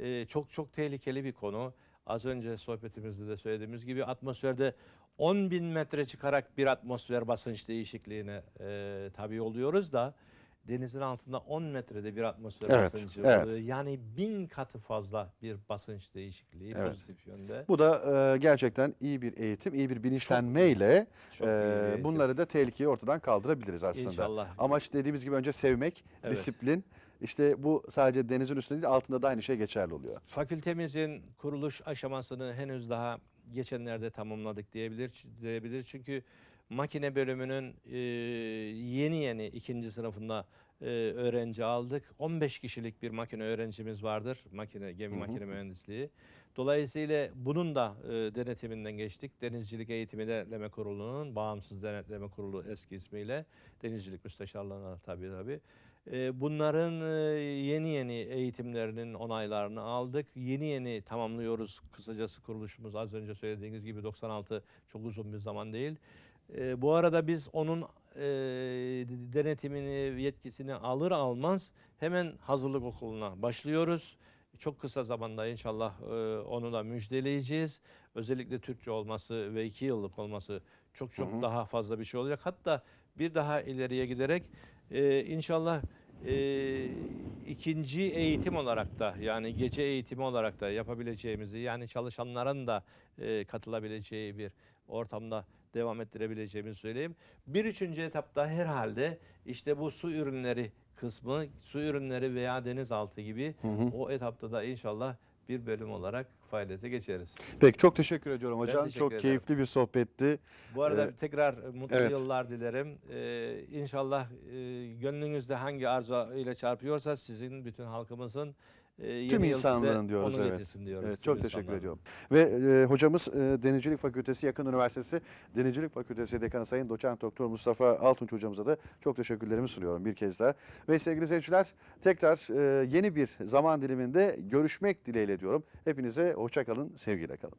e, çok çok tehlikeli bir konu. Az önce sohbetimizde de söylediğimiz gibi atmosferde 10 bin metre çıkarak bir atmosfer basınç değişikliğine e, tabi oluyoruz da denizin altında 10 metrede bir atmosfer Evet, basıncı evet. oluyor. Yani bin katı fazla bir basınç değişikliği Evet. pozitif yönde. Bu da e, gerçekten iyi bir eğitim, iyi bir bilinçlenmeyle Çok iyi bir e, bunları da tehlikeyi ortadan kaldırabiliriz aslında. İnşallah. Amaç dediğimiz gibi önce sevmek, Evet. disiplin. İşte bu sadece denizin üstünde değil altında da aynı şey geçerli oluyor. Fakültemizin kuruluş aşamasını henüz daha geçenlerde tamamladık diyebilir diyebilir çünkü makine bölümünün e, yeni yeni ikinci sınıfında e, öğrenci aldık. 15 kişilik bir makine öğrencimiz vardır. Makine gemi Hı hı. makine mühendisliği. Dolayısıyla bunun da e, denetiminden geçtik. Denizcilik Eğitimi Denetleme Kurulu'nun bağımsız denetleme kurulu eski ismiyle Denizcilik Müsteşarlığı'na tabii tabii. E, bunların e, yeni yeni eğitimlerinin onaylarını aldık. Yeni yeni tamamlıyoruz. Kısacası kuruluşumuz az önce söylediğiniz gibi 96 çok uzun bir zaman değil. E, bu arada biz onun e, denetimini, yetkisini alır almaz hemen hazırlık okuluna başlıyoruz. Çok kısa zamanda inşallah e, onu da müjdeleyeceğiz. Özellikle Türkçe olması ve iki yıllık olması çok çok Hı hı. daha fazla bir şey olacak. Hatta bir daha ileriye giderek e, inşallah e, ikinci eğitim olarak da yani gece eğitimi olarak da yapabileceğimizi yani çalışanların da e, katılabileceği bir ortamda devam ettirebileceğimizi söyleyeyim. Bir üçüncü etapta herhalde işte bu su ürünleri kısmı, su ürünleri veya denizaltı gibi Hı hı. o etapta da inşallah bir bölüm olarak faaliyete geçeriz. Peki çok teşekkür ediyorum hocam. teşekkür Çok ederim. keyifli bir sohbetti. Bu arada Ee, tekrar mutlu evet. yıllar dilerim. Ee, inşallah e, gönlünüzde hangi arzu ile çarpıyorsa sizin bütün halkımızın e, yeni Tüm insanlığın diyoruz, onu evet. diyoruz. Evet, çok teşekkür insanların. ediyorum. Ve e, hocamız e, Denizcilik Fakültesi Yakın Üniversitesi Denizcilik Fakültesi Dekanı Sayın Doçent Doktor Mustafa Altunç hocamıza da çok teşekkürlerimi sunuyorum bir kez daha. Ve sevgili seyirciler tekrar e, yeni bir zaman diliminde görüşmek dileğiyle diyorum. Hepinize hoşça kalın, sevgiyle kalın.